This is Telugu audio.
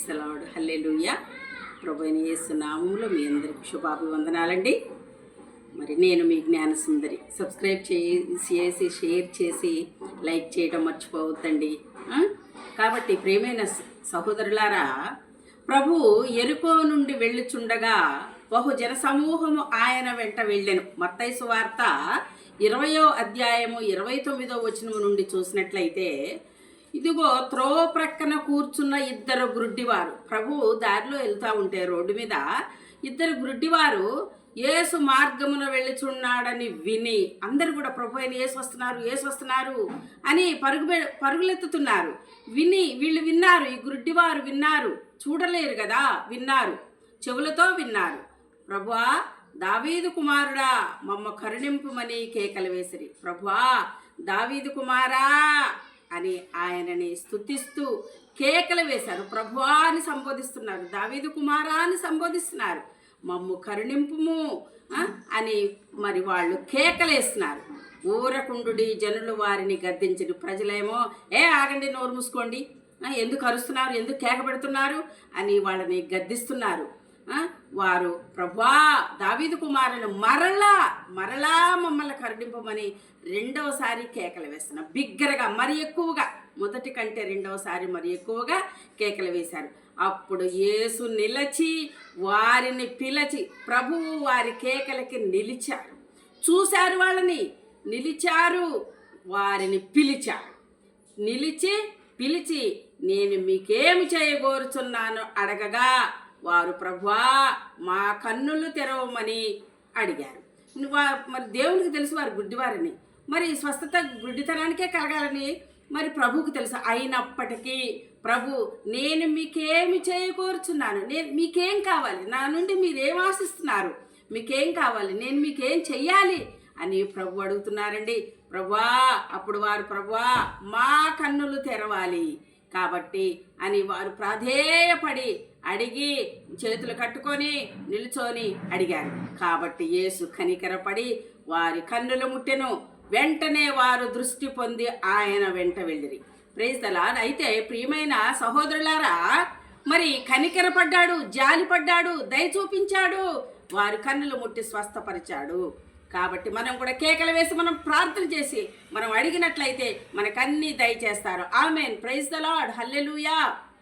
సెలవుడు హల్లెలూయ ప్రభు అయిన యేసు నామములో మీ అందరికీ శుభాభివందనాలండి. మరి నేను మీ జ్ఞాన సుందరి. సబ్స్క్రైబ్ చేసి షేర్ చేసి లైక్ చేయడం మర్చిపోవద్దండి. కాబట్టి ప్రేమైన సహోదరులారా ప్రభు ఎరుకో నుండి వెళ్ళుచుండగా బహుజన సమూహము ఆయన వెంట వెళ్ళెను. మత్తైసు వార్త ఇరవయో అధ్యాయము ఇరవై తొమ్మిదో వచనము నుండి చూసినట్లయితే ఇదిగో త్రోవ ప్రక్కన కూర్చున్న ఇద్దరు గుడ్డివారు. ప్రభు దారిలో వెళ్తూ ఉంటే రోడ్డు మీద ఇద్దరు గుడ్డివారు ఏసు మార్గమున వెళ్ళుచున్నాడని విని అందరు కూడా ప్రభు అయిన ఏసు వస్తున్నారు ఏసు వస్తున్నారు అని పరుగు పరుగులెత్తుతున్నారు. విని వీళ్ళు విన్నారు ఈ గుడ్డివారు విన్నారు. చూడలేరు కదా విన్నారు. చెవులతో విన్నారు. ప్రభువా దావీదు కుమారుడా మమ్మ కరుణింపుమని కేకలు వేసిరి. ప్రభువా దావీదు కుమారా అని ఆయనని స్తుతిస్తూ కేకలు వేశారు. ప్రభువా అని సంబోధిస్తున్నారు. దావీదు కుమారా అని సంబోధిస్తున్నారు. మమ్ము కరుణింపుము అని మరి వాళ్ళు కేకలేస్తున్నారు ఊరకుండుడి జనులు వారిని గద్దించిన ప్రజలేమో ఏ ఆగండి నోరు మూసుకోండి. ఎందుకు అరుస్తున్నారు? ఎందుకు కేక పెడుతున్నారు? అని వాళ్ళని గద్దిస్తున్నారు. వారు ప్రభా దావీదు కుమారులు మరలా మరలా మమ్మల్ని కరుణింపమని రెండవసారి కేకలు వేస్తున్నారు బిగ్గరగా మరి ఎక్కువగా మొదటి కంటే రెండవసారి మరి ఎక్కువగా కేకలు వేశారు. అప్పుడు యేసు నిలచి వారిని పిలచి ప్రభువు వారి కేకలకి నిలిచారు. చూశారు వాళ్ళని నిలిచారు వారిని పిలిచారు. నిలిచి పిలిచి నేను మీకేమి చేయగోరుచున్నాను అడగగా వారు ప్రభువా మా కన్నులు తెరవమని అడిగారు. వా- మరి దేవునికి తెలుసు వారు గుడ్డివారని. మరి స్వస్థత గుడ్డితనానికే కలగాలని మరి ప్రభువుకు తెలుసు. అయినప్పటికీ ప్రభు నేను మీకేమి చేయకూర్చున్నాను? నేను మీకేం కావాలి? నా నుండి మీరేం ఆశిస్తున్నారు? మీకేం కావాలి? నేను మీకేం చెయ్యాలి? అని ప్రభు అడుగుతున్నారండి. ప్రభువా అప్పుడు వారు ప్రభువా మా కన్నులు తెరవాలి. కాబట్టి అని వారు ప్రాధేయపడి అడిగి చేతులు కట్టుకొని నిల్చొని అడిగారు. కాబట్టి యేసు కనికరపడి వారి కన్నులు ముట్టెను వెంటనే వారు దృష్టి పొంది ఆయన వెంట వెళ్ళిరి. ప్రేజ్ అయితే ప్రియమైన సహోదరులారా మరి కనికరపడ్డాడు జాలిపడ్డాడు దయ చూపించాడు వారి కన్నులు ముట్టి స్వస్థపరిచాడు. కాబట్టి మనం కూడా కేకలు వేసి మనం ప్రార్థన చేసి మనం అడిగినట్లయితే మనకన్నీ దయచేస్తారు. Amen. Praise the Lord hallelujah.